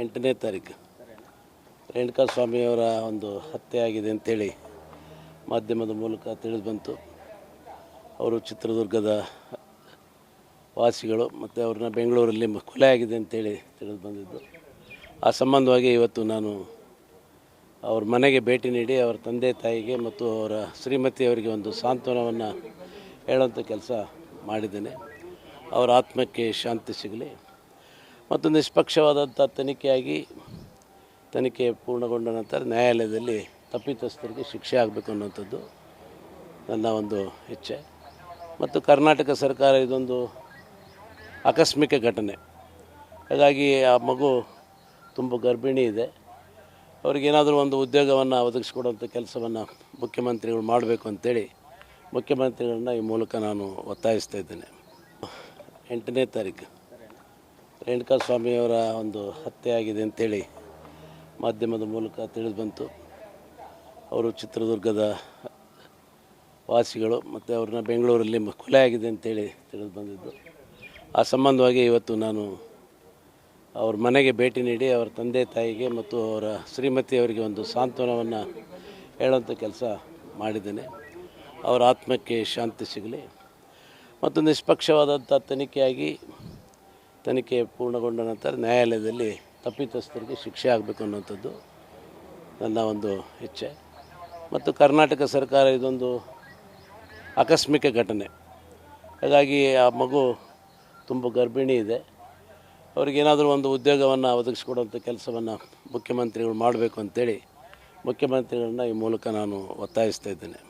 ಎಂಟನೇ ತಾರೀಕು. ರೇಣುಕಾ ಸ್ವಾಮಿಯವರ ಒಂದು ಹತ್ಯೆ ಆಗಿದೆ ಅಂತೇಳಿ ಮಾಧ್ಯಮದ ಮೂಲಕ ತಿಳಿದು ಬಂತು. ಅವರು ಚಿತ್ರದುರ್ಗದ ವಾಸಿಗಳು ಮತ್ತು ಅವ್ರನ್ನ ಬೆಂಗಳೂರಲ್ಲಿ ಕೊಲೆ ಆಗಿದೆ ಅಂತೇಳಿ ತಿಳಿದು ಬಂದಿದ್ದು. ಆ ಸಂಬಂಧವಾಗಿ ಇವತ್ತು ನಾನು ಅವ್ರ ಮನೆಗೆ ಭೇಟಿ ನೀಡಿ ಅವರ ತಂದೆ ತಾಯಿಗೆ ಮತ್ತು ಅವರ ಶ್ರೀಮತಿಯವರಿಗೆ ಒಂದು ಸಾಂತ್ವನವನ್ನು ಹೇಳುವಂಥ ಕೆಲಸ ಮಾಡಿದ್ದೇನೆ. ಅವರ ಆತ್ಮಕ್ಕೆ ಶಾಂತಿ ಸಿಗಲಿ. ಮತ್ತು ನಿಷ್ಪಕ್ಷವಾದಂಥ ತನಿಖೆಯಾಗಿ ತನಿಖೆ ಪೂರ್ಣಗೊಂಡ ನಂತರ ನ್ಯಾಯಾಲಯದಲ್ಲಿ ತಪ್ಪಿತಸ್ಥರಿಗೆ ಶಿಕ್ಷೆ ಆಗಬೇಕು ಅನ್ನುವಂಥದ್ದು ನನ್ನ ಒಂದು ಇಚ್ಛೆ. ಮತ್ತು ಕರ್ನಾಟಕ ಸರ್ಕಾರ ಇದೊಂದು ಆಕಸ್ಮಿಕ ಘಟನೆ. ಹಾಗಾಗಿ ಆ ಮಗು ತುಂಬ ಗರ್ಭಿಣಿ ಇದೆ. ಅವ್ರಿಗೇನಾದರೂ ಒಂದು ಉದ್ಯೋಗವನ್ನು ಒದಗಿಸ್ಕೊಡುವಂಥ ಕೆಲಸವನ್ನು ಮುಖ್ಯಮಂತ್ರಿಗಳು ಮಾಡಬೇಕು ಅಂತೇಳಿ ಮುಖ್ಯಮಂತ್ರಿಗಳನ್ನ ಈ ಮೂಲಕ ನಾನು ಒತ್ತಾಯಿಸ್ತಾ ಇದ್ದೇನೆ. ಎಂಟನೇ ತಾರೀಕು. ರೇಣುಕಾ ಸ್ವಾಮಿಯವರ ಒಂದು ಹತ್ಯೆ ಆಗಿದೆ ಅಂತೇಳಿ ಮಾಧ್ಯಮದ ಮೂಲಕ ತಿಳಿದು ಬಂತು. ಅವರು ಚಿತ್ರದುರ್ಗದ ವಾಸಿಗಳು ಮತ್ತು ಅವ್ರನ್ನ ಬೆಂಗಳೂರಲ್ಲಿ ಕೊಲೆ ಆಗಿದೆ ಅಂತೇಳಿ ತಿಳಿದು ಬಂದಿದ್ದು. ಆ ಸಂಬಂಧವಾಗಿ ಇವತ್ತು ನಾನು ಅವ್ರ ಮನೆಗೆ ಭೇಟಿ ನೀಡಿ ಅವರ ತಂದೆ ತಾಯಿಗೆ ಮತ್ತು ಅವರ ಶ್ರೀಮತಿಯವರಿಗೆ ಒಂದು ಸಾಂತ್ವನವನ್ನು ಹೇಳುವಂಥ ಕೆಲಸ ಮಾಡಿದ್ದೇನೆ. ಅವರ ಆತ್ಮಕ್ಕೆ ಶಾಂತಿ ಸಿಗಲಿ. ಮತ್ತು ನಿಷ್ಪಕ್ಷವಾದಂಥ ತನಿಖೆಯಾಗಿ ತನಿಖೆ ಪೂರ್ಣಗೊಂಡ ನಂತರ ನ್ಯಾಯಾಲಯದಲ್ಲಿ ತಪ್ಪಿತಸ್ಥರಿಗೆ ಶಿಕ್ಷೆ ಆಗಬೇಕು ಅನ್ನುವಂಥದ್ದು ನನ್ನ ಒಂದು ಇಚ್ಛೆ. ಮತ್ತು ಕರ್ನಾಟಕ ಸರ್ಕಾರ ಇದೊಂದು ಆಕಸ್ಮಿಕ ಘಟನೆ. ಹಾಗಾಗಿ ಆ ಮಗು ತುಂಬ ಗರ್ಭಿಣಿ ಇದೆ. ಅವ್ರಿಗೇನಾದರೂ ಒಂದು ಉದ್ಯೋಗವನ್ನು ಒದಗಿಸ್ಕೊಡುವಂಥ ಕೆಲಸವನ್ನು ಮುಖ್ಯಮಂತ್ರಿಗಳು ಮಾಡಬೇಕು ಅಂತೇಳಿ ಮುಖ್ಯಮಂತ್ರಿಗಳನ್ನ ಈ ಮೂಲಕ ನಾನು ಒತ್ತಾಯಿಸ್ತಾ ಇದ್ದೇನೆ.